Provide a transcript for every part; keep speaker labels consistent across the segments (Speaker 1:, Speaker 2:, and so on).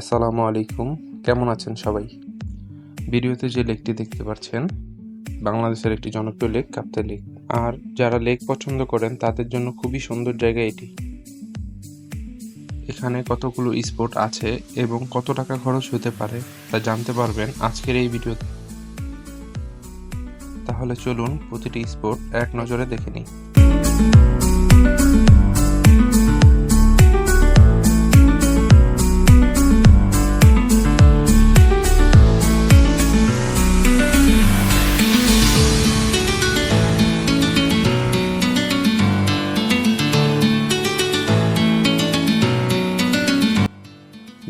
Speaker 1: আসসালামু আলাইকুম। কেমন আছেন সবাই? ভিডিওতে যে লেকটি দেখতে পাচ্ছেন, বাংলাদেশের একটি জনপ্রিয় লেক কাপ্তাই লেক। আর যারা লেক পছন্দ করেন, তাদের জন্য খুবই সুন্দর জায়গা এটি। এখানে কতগুলো স্পট আছে এবং কত টাকা খরচ হতে পারে, তা জানতে পারবেন আজকের এই ভিডিওতে তাহলে চলুন প্রতিটি স্পট এক নজরে দেখে নিই।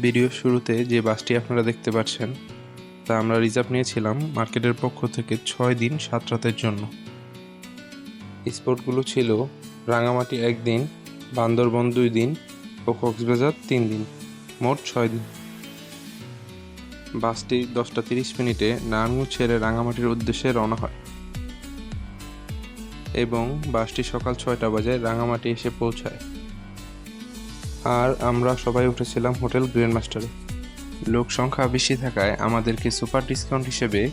Speaker 1: ভিডিওর শুরুতে যে বাসটি আপনারা দেখতে পাচ্ছেন, তা আমরা রিজার্ভ নিয়েছিলাম মার্কেটের পক্ষ থেকে ছয় দিন সাত রাতের জন্য। স্পটগুলো ছিল রাঙামাটি একদিন বান্দরবন দুই দিন ও কক্সবাজার তিন দিন, মোট ছয় দিন। বাসটি দশটা তিরিশ মিনিটে নারায়ণগঞ্জ ছেড়ে রাঙামাটির উদ্দেশ্যে রওনা হয় এবং বাসটি সকাল ছয়টা বাজে রাঙামাটি এসে পৌঁছায়। আর আমরা সবাই উঠেছিলাম হোটেল গ্র্যান্ড মাস্টারে লোক সংখ্যা বেশি থাকায় আমাদেরকে সুপার ডিসকাউন্ট হিসেবে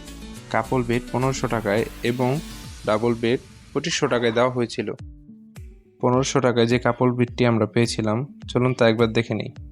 Speaker 1: কাপল বেড পনেরোশো টাকায় এবং ডাবল বেড পঁচিশশো টাকায় দেওয়া হয়েছিল। পনেরোশো টাকায় যে কাপল বেডটি আমরা পেয়েছিলাম, চলুন তা একবার দেখে নিই।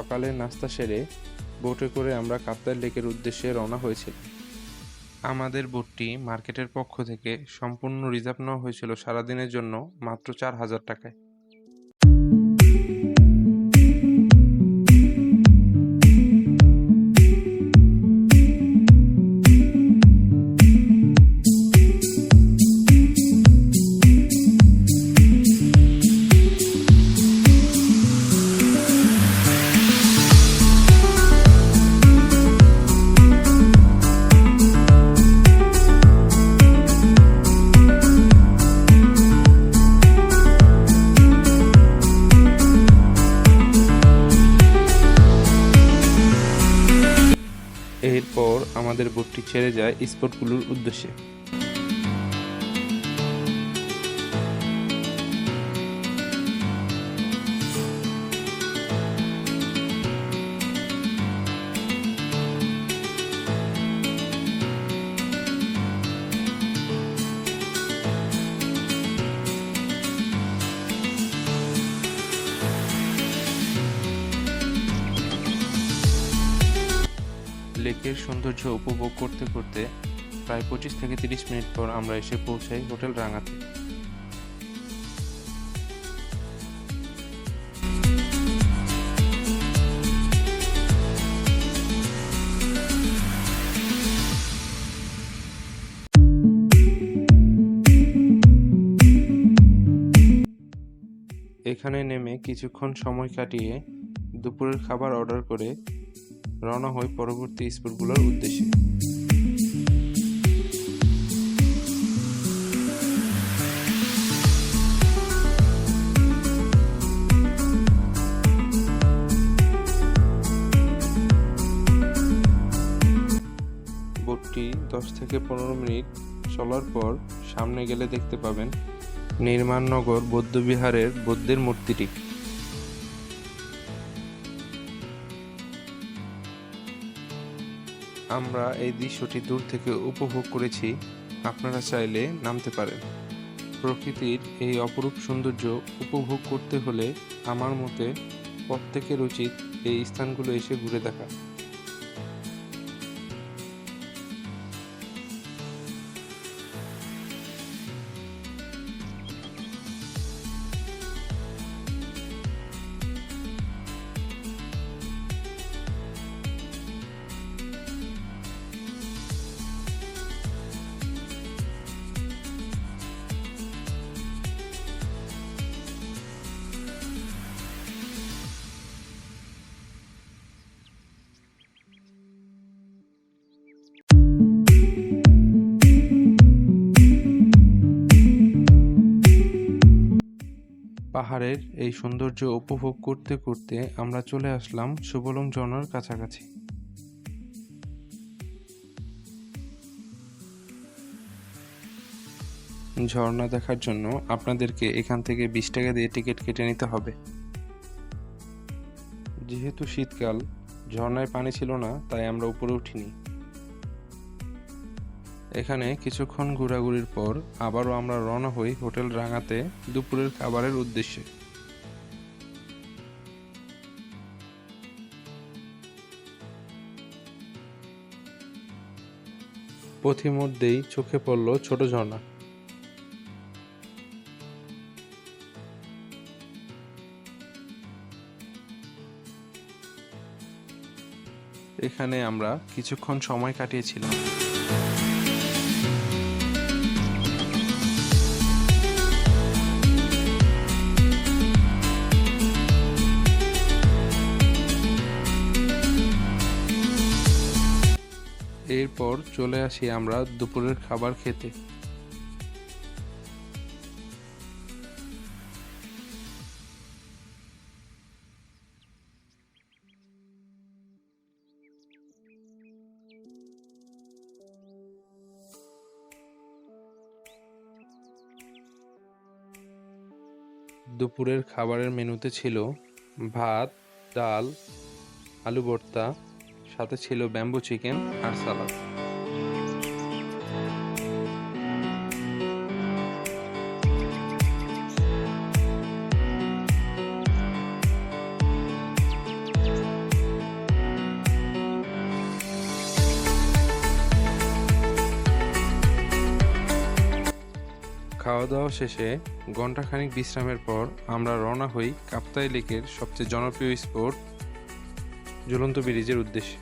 Speaker 1: সকালে নাস্তা সেরে বোটে করে আমরা কাপ্তার লেকের উদ্দেশ্যে রওনা হয়েছিল আমাদের বোটটি মার্কেটের পক্ষ থেকে সম্পূর্ণ রিজার্ভ নেওয়া হয়েছিল সারাদিনের জন্য মাত্র চার হাজার টাকায়। এরপর আমাদের বোটটি ছেড়ে যায় স্পটগুলোর উদ্দেশ্যে। লেকের সৌন্দর্য উপভোগ করতে করতে প্রায় পঁচিশ থেকে তিরিশ মিনিট পর আমরা এসে পৌঁছাই হোটেল রাঙাতে। এখানে নেমে কিছুক্ষণ সময় কাটিয়ে দুপুরের খাবার অর্ডার করে রওনা হই পরবর্তী স্পটগুলোর উদ্দেশ্যে। বোটটি দশ থেকে পনেরো মিনিট চলার পর সামনে গেলে দেখতে পাবেন নির্মাণনগর বৌদ্ধবিহারের বৌদ্ধের মূর্তিটি। আমরা এই দৃশ্যটি দূর থেকে উপভোগ করেছি। আপনারা চাইলে নামতে পারেন। প্রকৃতির এই অপরূপ সৌন্দর্য উপভোগ করতে হলে আমার মতে প্রত্যেকের উচিত এই স্থানগুলো এসে ঘুরে দেখা। পাহাড়ের এই সৌন্দর্য উপভোগ করতে করতে আমরা চলে আসলাম সুবলং ঝর্ণার কাছাকাছি। ঝর্ণা দেখার জন্য আপনাদেরকে এখান থেকে বিশ টাকা দিয়ে টিকিট কেটে নিতে হবে। যেহেতু শীতকাল, ঝর্ণায় পানি ছিল না, তাই আমরা উপরে উঠিনি। এখানে কিছুক্ষণ ঘোরাঘুরির পর আবারও আমরা রওনা হই হোটেল রাঙাতে দুপুরের খাবারের উদ্দেশ্যে। পথিমধ্যেই চোখে পড়ল ছোট ঝর্ণা। এখানে আমরা কিছুক্ষণ সময় কাটিয়েছিলাম। এরপর চলে আসি আমরা দুপুরের খাবার খেতে। দুপুরের খাবারের মেনুতে ছিল ভাত, ডাল, আলু ভর্তা, সাথে ছিল ব্যাম্বু চিকেন আর সালাদ। খাওয়া দাওয়া শেষে ঘণ্টাখানিক বিশ্রামের পর আমরা রওনা হই কাপ্তাই লেকের সবচেয়ে জনপ্রিয় স্পোর্ট ঝুলন্ত ব্রিজের উদ্দেশ্যে।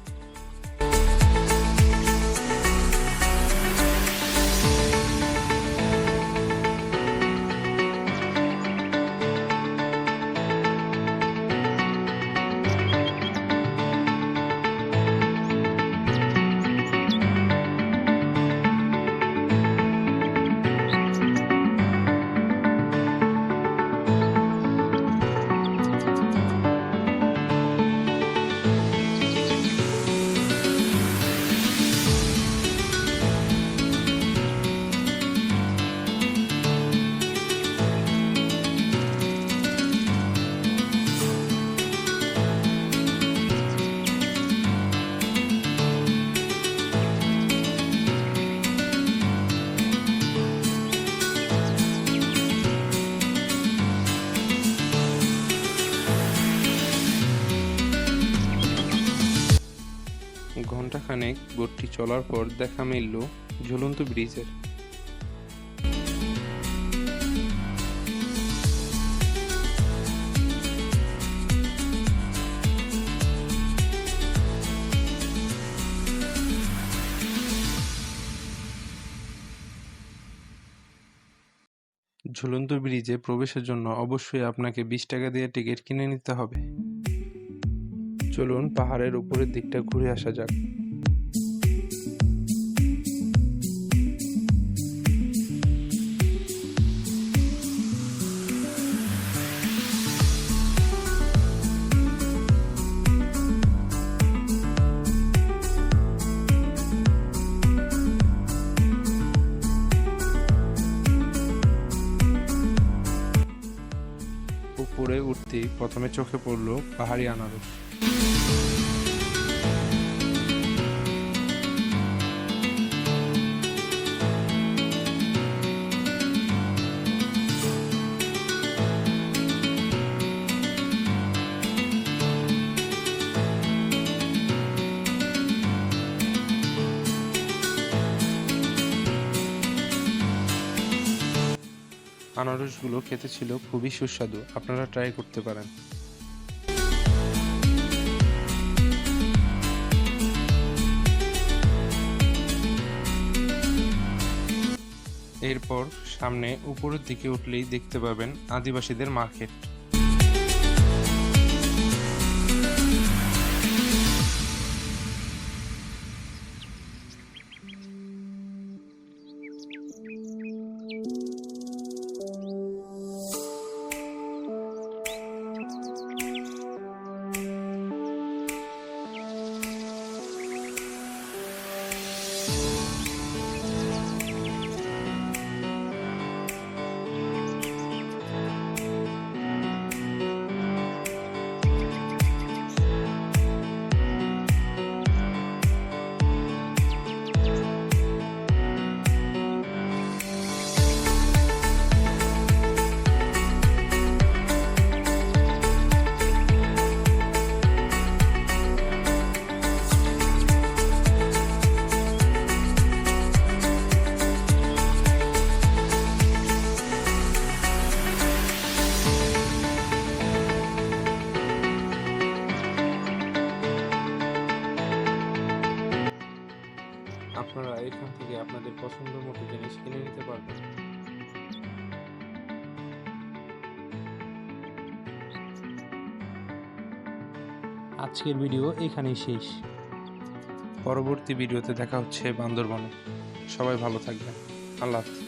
Speaker 1: ঘণ্টাখানেক বোটটি চলার পর দেখা মিলল ঝুলন্ত ব্রিজের। ঝুলন্ত ব্রিজে প্রবেশের জন্য অবশ্যই আপনাকে বিশ টাকা দিয়ে টিকিট কিনে নিতে হবে। চলুন পাহাড়ের উপরের দিকটা ঘুরে আসা যাক। উপরে উঠতেই প্রথমে চোখে পড়ল পাহাড়ি আনারস। আনারসগুলো খেতে ছিল খুবই সুস্বাদু। আপনারা ট্রাই করতে পারেন। এরপর সামনে উপরের দিকে উঠলেই দেখতে পাবেন আদিবাসীদের মার্কেট। you আপনারা এখান থেকে আপনাদের পছন্দ মতো জিনিস কিনে নিতে পারবেন।
Speaker 2: আজকের ভিডিও এখানেই শেষ।
Speaker 1: পরবর্তী ভিডিওতে দেখা হচ্ছে বান্দরবনে। সবাই ভালো থাকবেন। আল্লাহ হাফেজ।